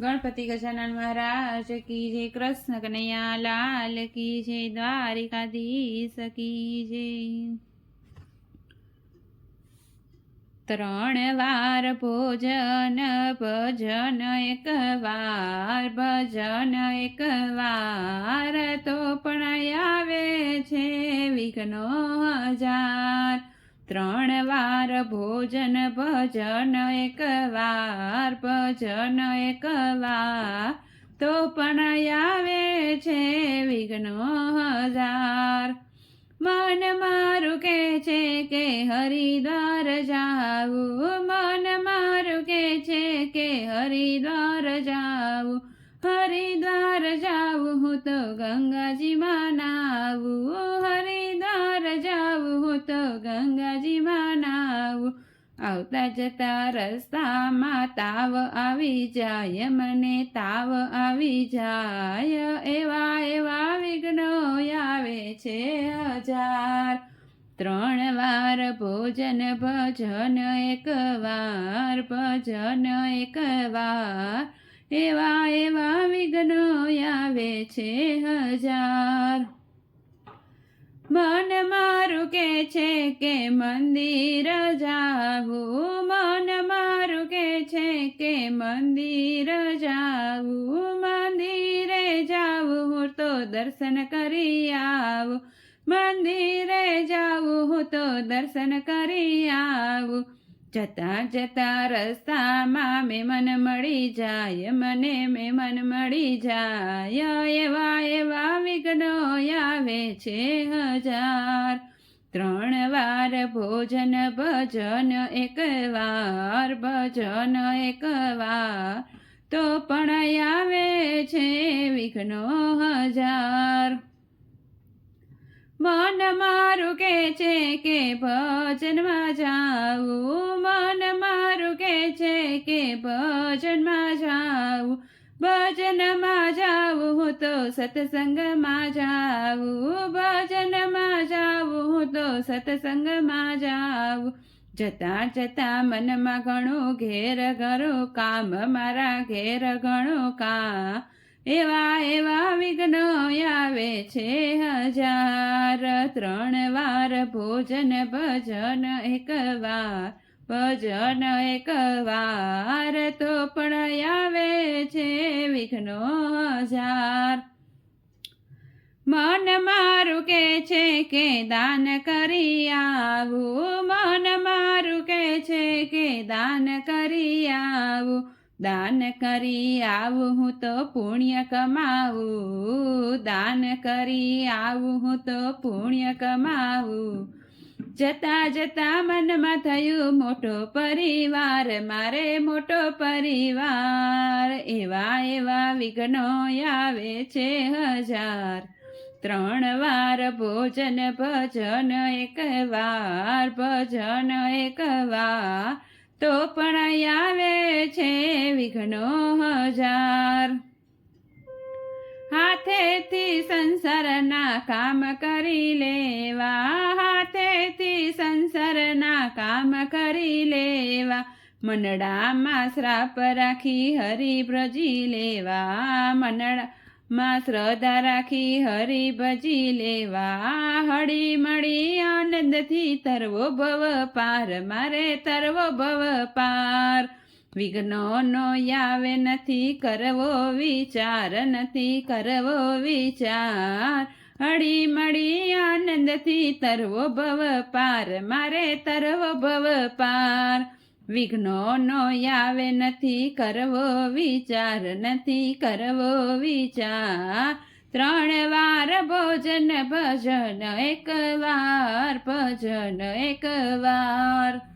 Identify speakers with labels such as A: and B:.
A: ગણપતિ ગજાનન મહારાજ કી જય કૃષ્ણ કનૈયા લાલ કી જય દ્વારિકાધીશ કી જય. ત્રણ વાર ભોજન, ભજન એક વાર, ભજન એક વાર તો પણ આવે છે વિઘ્નો હજાર ત્રણ વાર ભોજન, ભજન, એક વાર ભજન, એક વાર. તો પણ આવે છે વિઘ્નો હજાર. મન મારું કે છે કે હરિદ્વાર જાવું. મન મારું કે છે કે હરિદ્વાર જાવું. હરિદ્વાર જાવું હું તો ગંગાજીમાં નાવું. હરિ તો ગંગાજીમાં નાવું આવતા જતા રસ્તામાં તાવ આવી જાય, મને તાવ આવી જાય, એવા એવા વિઘ્નો આવે છે હજાર. ત્રણ વાર ભોજન, ભજન એક વાર, ભજન એક વાર, એવા એવા વિઘ્નો આવે છે હજાર. મન મારું કે છે કે મંદિર જાવું? મન મારું કે છે કે મંદિર જાવું? મંદિરે જાવું હું તો દર્શન કરી આવું. મંદિરે જાવું હું તો દર્શન કરી આવું. જતા જતા રસ્તામાં મેમન મળી જાય, મને મેમન મળી જાય. એવા એવા વિઘ્નો આવે છે હજાર. ત્રણ વાર ભોજન, ભજન, એક વાર ભજન, એક વાર. તો પણ આવે છે વિઘ્નો હજાર. મન મારું કે છે કે ભજનમાં જાવું મન મારું કે છે કે ભજનમાં જાવું ભજનમાં જાવું હું તો સત્સંગમાં જાવું ભજનમાં જાવું હું તો સત્સંગમાં જાવું જતા જતા મનમાં ઘણું ઘેર ઘણું કામ, મારા ઘેર ઘણું કામ. એવા એવા વિઘ્નો આવે છે હજાર, ત્રણ વાર ભોજન ભજન એક વાર. ભજન એક વાર તો પણ આવે છે વિઘ્નો હજાર. મન મારું કે છે કે દાન કરી આવું. મન મારું કે છે કે દાન કરી આવું. દાન કરી આવું હું તો પુણ્ય કમાવું. દાન કરી આવું હું તો પુણ્ય કમાવું. જતા જતા મનમાં થયું મોટો પરિવાર, મારે મોટો પરિવાર, એવા એવા વિઘ્નો આવે છે હજાર. ત્રણ વાર ભોજન, ભજન એક વાર, ભજન એક વાર. તો પણ આવે છે વિઘ્નો હજાર. હાથેથી સંસારના કામ કરી લેવા. હાથેથી સંસારના કામ કરી લેવા. મનડામાં શ્રાપ રાખી હરી ભજી લેવા. મનડામાં શ્રદ્ધા રાખી હરી ભજી લેવા. હળી મળી આનંદથી તરવો ભવ પાર. મારે તરવો ભવ પાર. વિઘ્નો નો આવે નથી કરવો વિચાર, નથી કરવો વિચાર. હળી મળી આનંદથી તરવો ભવ પાર, મારે તરવો ભવ પાર. વિઘ્નોનો આવે નથી કરવો વિચાર, નથી કરવો વિચાર. ત્રણ વાર ભોજન, ભજન એક વાર, ભજન એક વાર.